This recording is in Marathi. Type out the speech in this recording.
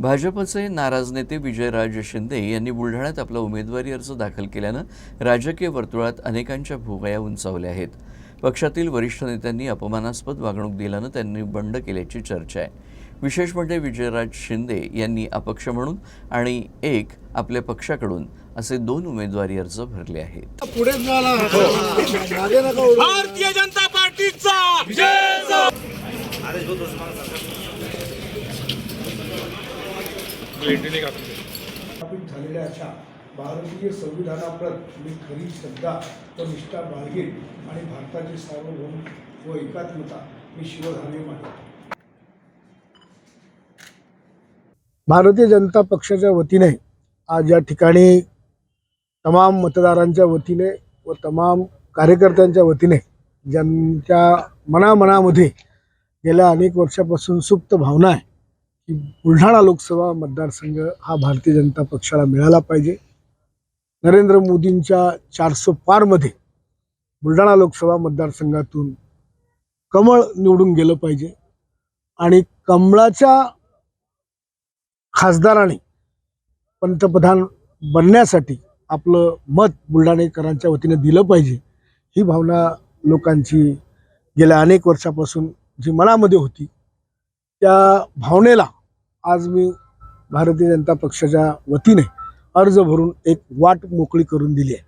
भाजपचे नाराज नेते विजयराज शिंदे यांनी बुलढाण्यात आपला उमेदवारी अर्ज दाखल केल्यानं राजकीय वर्तुळात अनेकांच्या भुवया उंचावल्या आहेत. पक्षातील वरिष्ठ नेत्यांनी अपमानास्पद वागणूक दिल्यानं त्यांनी बंड केल्याची चर्चा आहे. विशेष म्हणजे विजयराज शिंदे यांनी अपक्ष म्हणून आणि एक आपल्या पक्षाकडून असे दोन उमेदवारी अर्ज भरले आहेत. भारतीय जनता पार्टीचा! स्थापित झालेल्या अशा भारतीय संविधानाप्रत मी खरी श्रद्धा व निष्ठा बाळगेन आणि भारताची सार्वभौम व एकात्मता मी शिवधार्य मानतो भारतीय जनता पक्षाच्या वतीने आज या ठिकाणी तमाम मतदारांच्या वतीने व तमाम कार्यकर्त्यांच्या वतीने ज्यांच्या मनामनामध्ये गेल्या अनेक वर्षापासून सुप्त भावना आहे की बुलढाणा लोकसभा मतदारसंघ हा भारतीय जनता पक्षाला मिळाला पाहिजे. नरेंद्र मोदींच्या चारशे पारमध्ये बुलढाणा लोकसभा मतदारसंघातून कमळ निवडून गेलं पाहिजे. आणि कमळाच्या खासदाराने पंतप्रधान बनण्यासाठी आपलं मत बुलढाणेकरांच्या वतीने दिलं पाहिजे. ही भावना लोकांची गेल्या अनेक वर्षापासून जी मनामध्ये होती त्या भावनेला आज मी भारतीय जनता पक्षाच्या वतीने अर्ज भरून एक वाट मोकळी करून दिली आहे.